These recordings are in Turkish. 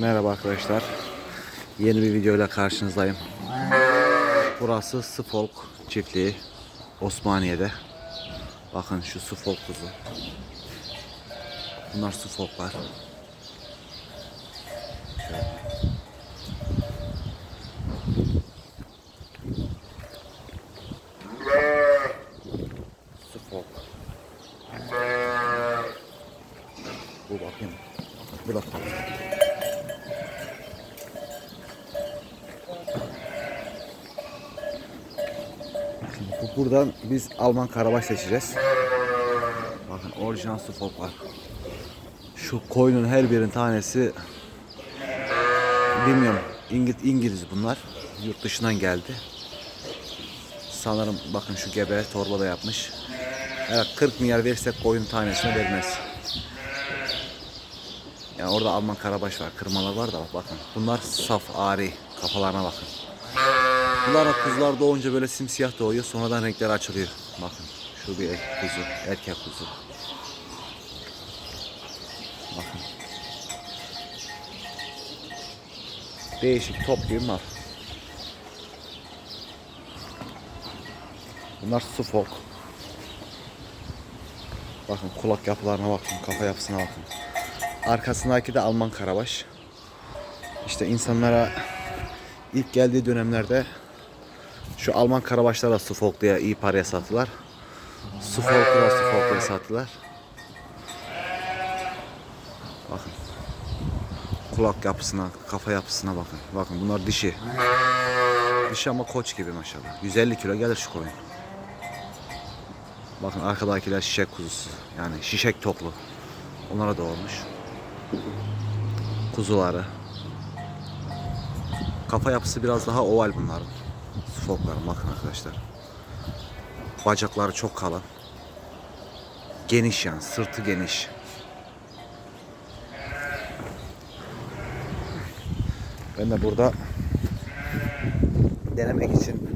Merhaba arkadaşlar. Yeni bir videoyla karşınızdayım. Burası Suffolk çiftliği Osmaniye'de. Bakın şu Suffolk kuzu. Bunlar Suffolklar. Şöyle. Suffolk. Bu bakayım. Bu da tatlı. Şimdi bu buradan biz Alman karabaş seçeceğiz. Bakın orijinal Suffolk var. Şu koyunun her birinin tanesi bilmiyorum İngiliz, İngiliz bunlar. Yurt dışından geldi. Sanırım bakın şu gebe torbada yapmış. Eğer 40 milyar versek koyun tanesine vermez. Yani orada Alman karabaş var, kırmalar var da bakın. Bunlar saf, ari. Kafalarına bakın. Bunlar kuzular doğunca böyle simsiyah doğuyor. Sonradan renkleri açılıyor. Bakın. Şu bir er- kuzu, erkek kuzu. Bakın. Değişik top gibi mal. Bunlar Suffolk. Bakın kulak yapılarına bakın, kafa yapısına bakın. Arkasındaki de Alman karabaş. İşte insanlara ilk geldiği dönemlerde şu Alman karabaşlara Suffolk diye iyi paraya sattılar. Suffolk'u da Suffolk diye sattılar. Bakın. Kulak yapısına, kafa yapısına bakın. Bakın bunlar dişi. Dişi ama koç gibi maşallah. 150 kilo gelir şu koyun. Bakın arkadakiler şişek kuzusu. Yani şişek toplu. Onlara doğurmuş. Kuzuları. Kafa yapısı biraz daha oval bunların. Suffolkların bakın arkadaşlar. Bacakları çok kalın. Geniş yani sırtı geniş. Ben de burada denemek için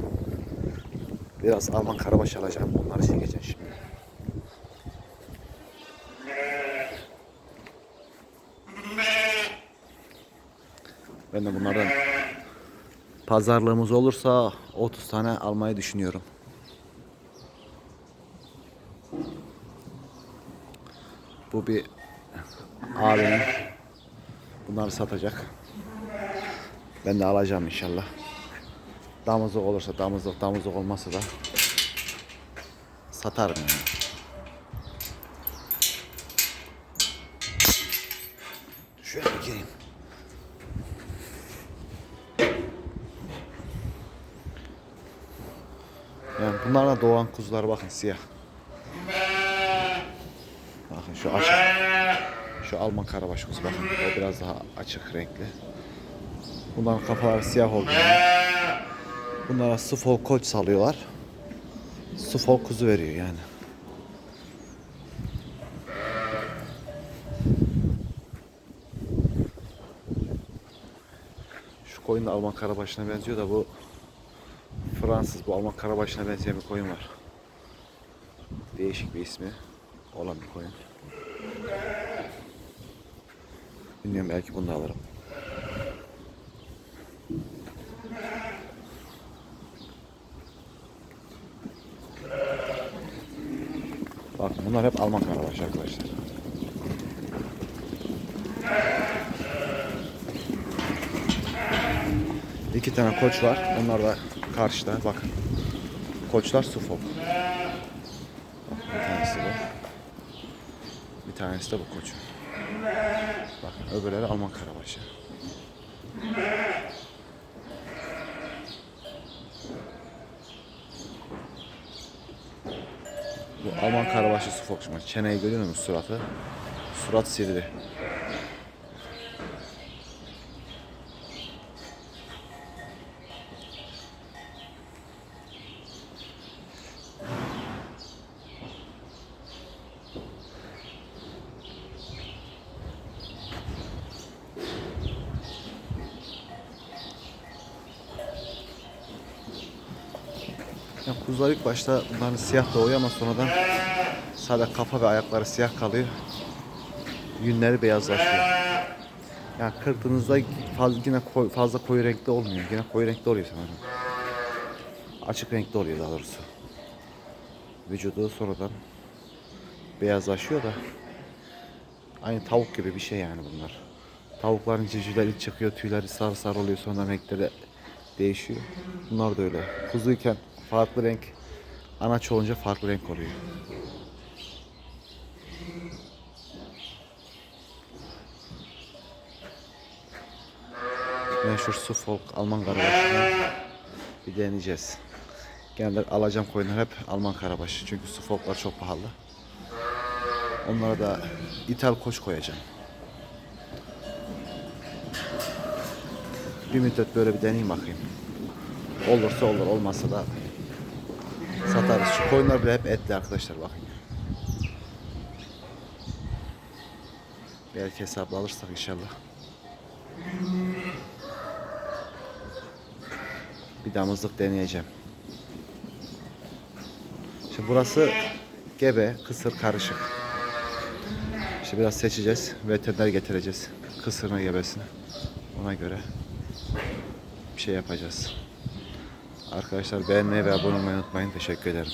biraz Alman karabaş alacağım. Onları çekeceğim şimdi. Ben de bunlardan pazarlığımız olursa 30 tane almayı düşünüyorum. Bu bir abinin bunları satacak. Ben de alacağım inşallah. Damızlık olursa damızlık, damızlık olmazsa da satarım yani. Şöyle gireyim. Yani bunlarla doğan kuzular bakın siyah. Bakın şu açık. Şu Alman karabaş kuzu bakın. O biraz daha açık renkli. Bunların kafaları siyah oldu. Bunlara Suffolk koç salıyorlar. Suffolk kuzu veriyor yani. Şu koyun da Alman karabaşına benziyor da bu Fransız bu Alman karabaşına benzeyen bir koyun var. Değişik bir ismi olan bir koyun. Bilmiyorum belki bunu da alırım. Bakın bunlar hep Alman karabaş arkadaşlar. İki tane koç var. Onlar da karşıda. Bakın. Koçlar Suffolk. Bak, bir tanesi bu. Bir tanesi de bu koç. Bakın öbürleri Alman karabaşı. Bu Alman karabaşı Suffolk. Çeneyi görüyor musun suratı? Surat sivri. Ya kuzular ilk başta bunların siyah doğuyor ama sonradan sadece kafa ve ayakları siyah kalıyor. Yünleri beyazlaşıyor. Ya kırdığınızda fazla yine koy- fazla koyu renkli olmuyor. Yine koyu renkli oluyor sanırım. Açık renkli oluyor daha doğrusu. Vücudu sonradan beyazlaşıyor da aynı tavuk gibi bir şey yani bunlar. Tavukların civcivleri çıkıyor, tüyleri sarı sarı oluyor sonra renkleri değişiyor. Bunlar da öyle. Kuzuyken farklı renk, anaç olunca farklı renk oluyor. Meşhur Suffolk Alman karabaşını bir deneyeceğiz. Genelde alacağım koyunlar hep Alman karabaşı. Çünkü Suffolklar çok pahalı. Onlara da ithal koç koyacağım. Bir müddet böyle bir deneyeyim bakayım. Olursa olur, olmazsa da satarız. Şu koyunlar bile hep etli arkadaşlar bakın. Belki hesapla alırsak inşallah. Bir damızlık deneyeceğim. Şimdi burası gebe, kısır, karışık. İşte biraz seçeceğiz. Veteriner getireceğiz. Kısırını, gebesini. Ona göre bir şey yapacağız. Arkadaşlar beğenmeyi ve abone olmayı unutmayın. Teşekkür ederim.